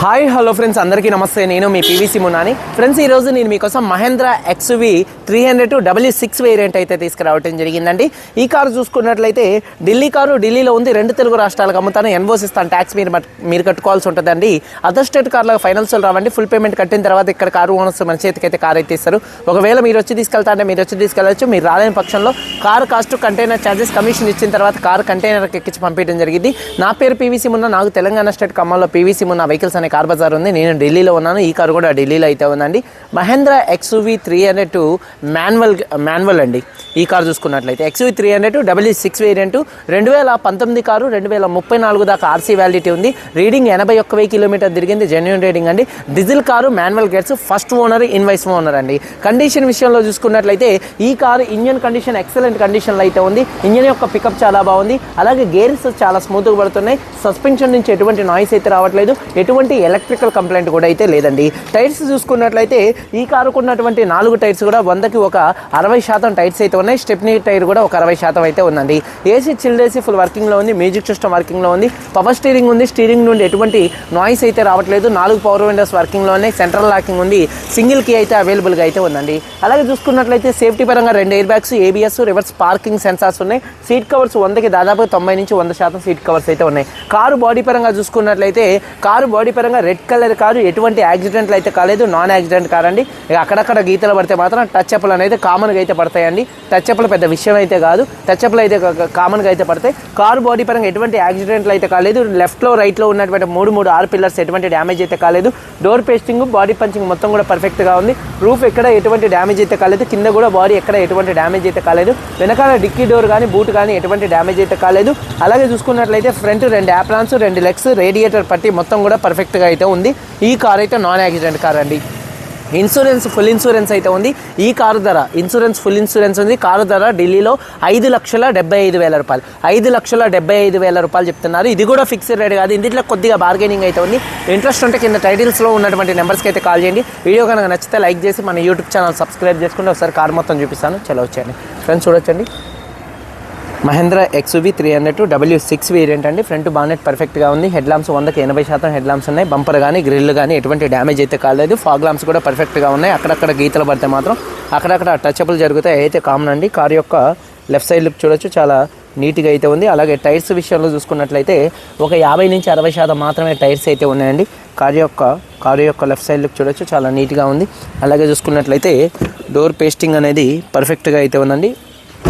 Hi hello friends అందరికీ నమస్తే. నేను మీ పీవీసీ మున్నాని ఫ్రెండ్స్ ఈరోజు నేను మీకోసం Mahindra XUV three hundred two W six variant అయితే తీసుకురావడం జరిగిందండి. ఈ కారు చూసుకున్నట్లయితే ఢిల్లీ కారు ఢిల్లీలో ఉంది. రెండు తెలుగు రాష్ట్రాలకు అమ్ముతాను. ఎన్వోస్ ఇస్తాను. ట్యాక్స్ మీరు మీరు కట్టుకోవాల్సి ఉంటుందండి. అదర్ స్టేట్ కార్లకు ఫైనాన్స్ రావండి. ఫుల్ పేమెంట్ కట్టిన తర్వాత ఇక్కడ కారు ఓనర్స్ మన చేతికి అయితే కారు అయితే ఇస్తారు. ఒకవేళ మీరు వచ్చి తీసుకెళ్తా అంటే మీరు వచ్చి తీసుకెళ్ళచ్చు. మీరు రాలేని పక్షంలో car cost container charges commission ఇచ్చిన తర్వాత కారు కంటైనర్కి ఎక్కించి పంపించడం జరిగింది. నా పేరు పీవీసీ మున్న నాకు తెలంగాణ స్టేట్ ఖమ్మంలో పీవీసీ మున్న వెహికల్స్ అనే కార్ బజార్ ఉంది. నేను ఢిల్లీలో ఉన్నాను. ఈ కారు కూడా ఢిల్లీలో అయితే ఉందండి. Mahindra XUV three hundred two manual manual అండి. ఈ కారు చూసుకున్నట్లయితే XUV three hundred two W six variant రెండు వేల పంతొమ్మిది కారు రెండు వేల ముప్పై నాలుగు దాకా ఆర్సీ వ్యాలిటీ ఉంది. రీడింగ్ ఎనభై ఒక్క వెయ్యి కిలోమీటర్ తిరిగింది. జెన్యున్ రీడింగ్ అండి. Diesel car manual gates first owner invoice owner అండి. కండిషన్ విషయంలో చూసుకున్నట్లయితే ఈ కారు ఇంజన్ కండిషన్ ఎక్సలెంట్ కండిషన్లో అయితే ఉంది. ఇంజన్ యొక్క పికప్ చాలా బాగుంది. అలాగే గేర్స్ చాలా స్మూత్గా పడుతున్నాయి. సస్పెన్షన్ నుంచి ఎటువంటి నాయిస్ అయితే రావట్లేదు. ఎటువంటి ఎలక్ట్రికల్ కంప్లైంట్ కూడా అయితే లేదండి. టైర్స్ చూసుకున్నట్లయితే ఈ కారుకున్నటువంటి నాలుగు టైర్స్ కూడా వందకి ఒక అరవై శాతం టైర్స్ అయితే ఉన్నాయి. స్టెప్నీ టైర్ కూడా ఒక అరవై శాతం అయితే ఉందండి. ఏసీ చిల్డ్ ఏసీ ఫుల్ వర్కింగ్లో ఉంది. మ్యూజిక్ సిస్టమ్ వర్కింగ్లో ఉంది. పవర్ స్టీరింగ్ ఉంది. స్టీరింగ్ నుండి ఎటువంటి నాయిస్ అయితే రావట్లేదు. నాలుగు పవర్ విండోస్ వర్కింగ్లో ఉన్నాయి. సెంట్రల్ లాకింగ్ ఉంది. సింగిల్ కీ అయితే అవైలబుల్గా అయితే ఉందండి. అలాగే చూసుకున్నట్లయితే సేఫ్టీ పరంగా రెండు air bags ABS reverse parking sensors ఉన్నాయి. సీట్ కవర్స్ వందకి దాదాపు తొంభై నుంచి వంద శాతం సీట్ కవర్స్ అయితే ఉన్నాయి. కారు బాడీ పరంగా చూసుకున్నట్లయితే కారు బాడీ పరంగా రెడ్ కలర్ కారు ఎటువంటి యాక్సిడెంట్లు అయితే కాలేదు నాన్ యాక్సిడెంట్ కారండి ఇక అక్కడక్కడ గీతలు పడితే మాత్రం టచ్ అప్లు అనేది కామన్గా అయితే పడతాయండి. టచ్ అప్లు పెద్ద విషయం అయితే కాదు. టచ్ అప్లు అయితే కామన్గా అయితే పడతాయి. కారు బాడీ పరంగా ఎటువంటి యాక్సిడెంట్లు అయితే కాలేదు. లెఫ్ట్లో రైట్లో ఉన్నటువంటి మూడు మూడు ఆరు పిల్లర్స్ ఎటువంటి డ్యామేజ్ అయితే కాలేదు. డోర్ పేస్టింగ్ బాడీ పంచింగ్ మొత్తం కూడా పర్ఫెక్ట్గా ఉంది. రూఫ్ ఎక్కడ ఎటువంటి డ్యామేజ్ అయితే కాలేదు. కింద కూడా బాడీ ఎక్కడ ఎటువంటి డ్యామేజ్ అయితే కాలేదు. వెనకాల డిక్కీ డోర్ కానీ బూట్ కానీ ఎటువంటి డ్యామేజ్ అయితే కాలేదు. అలాగే చూసుకున్నట్లయితే ఫ్రంట్ రెండు యాప్లాన్స్ రెండు లెగ్స్ రేడియేటర్ పట్టి మొత్తం కూడా పర్ఫెక్ట్ పర్ఫెక్ట్గా అయితే ఉంది. ఈ కార్ అయితే నాన్ యాక్సిడెంట్ కార్ అండి. ఇన్సూరెన్స్ ఫుల్ ఇన్సూరెన్స్ అయితే ఉంది. ఈ కారు ధర ఇన్సూరెన్స్ ఫుల్ ఇన్సూరెన్స్ ఉంది. కారు ధర ఢిల్లీలో ఐదు లక్షల డెబ్బై ఐదు వేల రూపాయలు. ఐదు లక్షల డెబ్బై ఐదు వేల రూపాయలు చెప్తున్నారు. ఇది కూడా ఫిక్స్డ్ రేట్ కాదు. ఇందులో కొద్దిగా బార్గెనింగ్ అయితే ఉంది. ఇంట్రెస్ట్ ఉంటే కింద టైటిల్స్లో ఉన్నటువంటి నెంబర్స్కి అయితే కాల్ చేయండి. వీడియో కనుక నచ్చితే లైక్ చేసి మన యూట్యూబ్ ఛానల్ సబ్స్క్రైబ్ చేసుకుంటే ఒకసారి కార్ మొత్తం చూపిస్తాను. చలో వచ్చేయండి. ఫ్రెండ్స్ చూడొచ్చండి. Mahindra XV three hundred W six variant అండి. ఫ్రంట్ బానెట్ పర్ఫెక్ట్గా ఉంది. హెడ్ లాంప్స్ వందకి ఎనభై శాతం హెడ్ లాంప్స్ ఉన్నాయి. బంపర్ కానీ గ్రిల్ కానీ ఎటువంటి డ్యామేజ్ అయితే కాలేదు. ఫాగ్ లాంప్స్ కూడా పర్ఫెక్ట్గా ఉన్నాయి. అక్కడక్కడ గీతలు పడితే మాత్రం అక్కడక్కడ టచబుల్ జరుగుతాయి. అయితే కామన్ అండి కార్ యొక్క లెఫ్ట్ సైడ్ లుక్ చూడొచ్చు. చాలా నీట్గా అయితే ఉంది. అలాగే టైర్స్ విషయంలో చూసుకున్నట్లయితే ఒక యాభై నుంచి అరవై శాతం మాత్రమే టైర్స్ అయితే ఉన్నాయండి. కారు యొక్క కారు యొక్క లెఫ్ట్ సైడ్ లుక్ చూడొచ్చు. చాలా నీట్గా ఉంది. అలాగే చూసుకున్నట్లయితే డోర్ పేస్టింగ్ అనేది పర్ఫెక్ట్గా అయితే ఉందండి.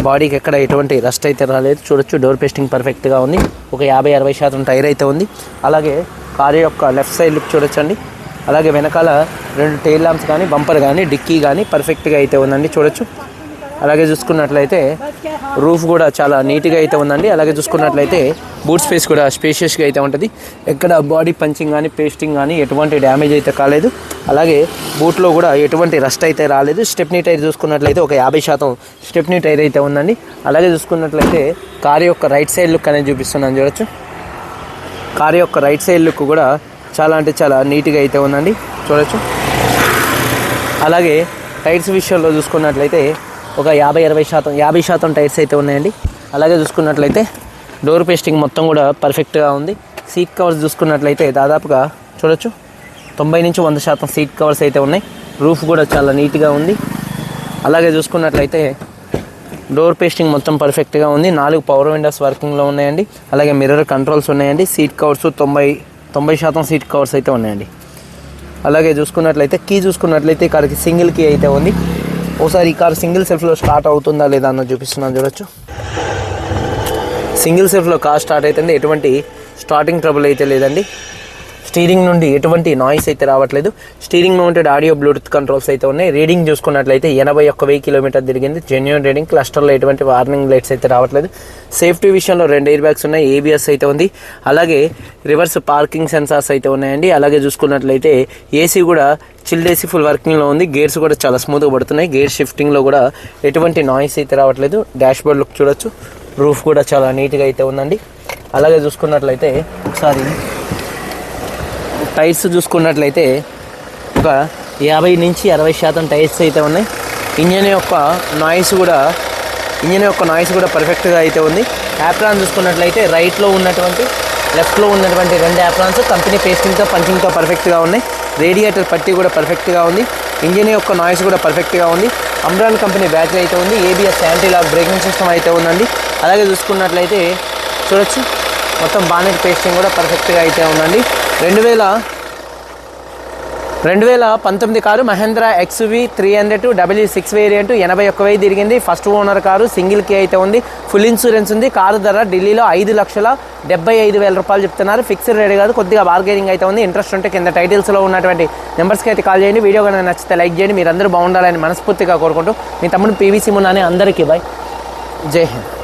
బాడీకి ఎక్కడ ఎటువంటి రస్ట్ అయితే రాలేదు. చూడొచ్చు డోర్ పేస్టింగ్ పర్ఫెక్ట్గా ఉంది. ఒక యాభై అరవై శాతం టైర్ అయితే ఉంది. అలాగే కారు యొక్క లెఫ్ట్ సైడ్ లుక్ చూడొచ్చండి. అలాగే వెనకాల రెండు టైల్ ల్యాంప్స్ కానీ బంపర్ కానీ డిక్కీ కానీ పర్ఫెక్ట్గా అయితే ఉందండి. చూడొచ్చు. అలాగే చూసుకున్నట్లయితే రూఫ్ కూడా చాలా నీట్గా అయితే ఉందండి. అలాగే చూసుకున్నట్లయితే బూట్ స్పేస్ కూడా స్పేషియస్గా అయితే ఉంటుంది. ఎక్కడ బాడీ పంచింగ్ కానీ పేస్టింగ్ కానీ ఎటువంటి డ్యామేజ్ అయితే కాలేదు. అలాగే బూట్లో కూడా ఎటువంటి రస్ట్ అయితే రాలేదు. స్టెప్నీ టైర్ చూసుకున్నట్లయితే ఒక యాభై శాతం స్టెప్నీ టైర్ అయితే ఉందండి. అలాగే చూసుకున్నట్లయితే కారు యొక్క రైట్ సైడ్ లుక్ అనేది చూపిస్తున్నాను చూడొచ్చు. కారు యొక్క రైట్ సైడ్ లుక్ కూడా చాలా అంటే చాలా నీట్గా అయితే ఉందండి. చూడొచ్చు. అలాగే టైర్స్ విషయంలో చూసుకున్నట్లయితే ఒక యాభై ఇరవై శాతం యాభై శాతం టైర్స్ అయితే ఉన్నాయండి. అలాగే చూసుకున్నట్లయితే డోర్ పేస్టింగ్ మొత్తం కూడా పర్ఫెక్ట్గా ఉంది. సీట్ కవర్స్ చూసుకున్నట్లయితే దాదాపుగా చూడొచ్చు తొంభై నుంచి వంద శాతం సీట్ కవర్స్ అయితే ఉన్నాయి. రూఫ్ కూడా చాలా నీట్గా ఉంది. అలాగే చూసుకున్నట్లయితే డోర్ పేస్టింగ్ మొత్తం పర్ఫెక్ట్గా ఉంది. నాలుగు పవర్ విండోస్ వర్కింగ్లో ఉన్నాయండి. అలాగే మిర్రర్ కంట్రోల్స్ ఉన్నాయండి. సీట్ కవర్స్ తొంభై తొంభై శాతం సీట్ కవర్స్ అయితే ఉన్నాయండి. అలాగే చూసుకున్నట్లయితే కీ చూసుకున్నట్లయితే ఇక్కడికి సింగిల్ కీ అయితే ఉంది. ఒకసారి ఈ కార్ సింగిల్ సెల్ఫ్లో స్టార్ట్ అవుతుందా లేదా అన్నది చూపిస్తున్నాను చూడొచ్చు. సింగిల్ సెల్ఫ్లో కార్ స్టార్ట్ అవుతుంది ఎటువంటి స్టార్టింగ్ ట్రబుల్ అయితే లేదండి. స్టీరింగ్ నుండి ఎటువంటి నాయిస్ అయితే రావట్లేదు. Steering mounted audio bluetooth controls అయితే ఉన్నాయి. రీడింగ్ చూసుకున్నట్లయితే ఎనభై ఒక్క వెయ్యి కిలోమీటర్ తిరిగింది. జెన్యున్ రీడింగ్ క్లస్టర్లో ఎటువంటి వార్నింగ్ లైట్స్ అయితే రావట్లేదు. సేఫ్టీ విషయంలో రెండు ఎయిర్ బ్యాగ్స్ ఉన్నాయి. ఏబిఎస్ అయితే ఉంది. అలాగే రివర్స్ పార్కింగ్ సెన్సార్స్ అయితే ఉన్నాయండి. అలాగే చూసుకున్నట్లయితే ఏసీ కూడా చిల్డ్ ఏసీ ఫుల్ వర్కింగ్లో ఉంది. గేర్స్ కూడా చాలా స్మూత్గా పడుతున్నాయి. గేర్ షిఫ్టింగ్లో కూడా ఎటువంటి నాయిస్ అయితే రావట్లేదు. డాష్ బోర్డ్ లుక్ చూడొచ్చు. రూఫ్ కూడా చాలా నీట్గా అయితే ఉందండి. అలాగే చూసుకున్నట్లయితే ఒకసారి టైర్స్ చూసుకున్నట్లయితే ఒక యాభై నుంచి అరవై శాతం టైర్స్ అయితే ఉన్నాయి. ఇంజన్ యొక్క నాయిస్ కూడా ఇంజన్ యొక్క నాయిస్ కూడా పర్ఫెక్ట్గా అయితే ఉంది. యాప్రాన్ చూసుకున్నట్లయితే రైట్లో ఉన్నటువంటి లెఫ్ట్లో ఉన్నటువంటి రెండు యాప్రాన్స్ కంపెనీ పేస్టింగ్తో పంచింగ్తో పర్ఫెక్ట్గా ఉన్నాయి. రేడియేటర్ పట్టి కూడా పర్ఫెక్ట్గా ఉంది. ఇంజిన్ యొక్క నాయిస్ కూడా పర్ఫెక్ట్గా ఉంది. అమ్రాన్ కంపెనీ బ్యాటరీ అయితే ఉంది. ABS anti lock braking system అయితే ఉందండి. అలాగే చూసుకున్నట్లయితే చూడొచ్చు. మొత్తం బానెట్ పేస్టింగ్ కూడా పర్ఫెక్ట్గా అయితే ఉందండి. రెండు వేల రెండు వేల పంతొమ్మిది car Mahindra XUV three hundred W six variant ఎనభై ఒక్క వెయ్యి తిరిగింది. First owner car single key అయితే ఉంది. ఫుల్ ఇన్సూరెన్స్ ఉంది. కారు ధర ఢిల్లీలో ఐదు లక్షల డెబ్బై ఐదు వేల రూపాయలు చెప్తున్నారు. ఫిక్స్డ్ రేట్ కాదు కొద్దిగా బార్గెనింగ్ అయితే ఉంది. ఇంట్రెస్ట్ ఉంటే కింద టైటిల్స్లో ఉన్నటువంటి నెంబర్స్కి అయితే కాల్ చేయండి. వీడియో కనుక నచ్చితే లైక్ చేయండి. మీరు బాగుండాలని మనస్ఫూర్తిగా కోరుకుంటూ మీ తమ్ముడు పీవీసీ మున్నానే అందరికీ బాయ్ జై హింద్.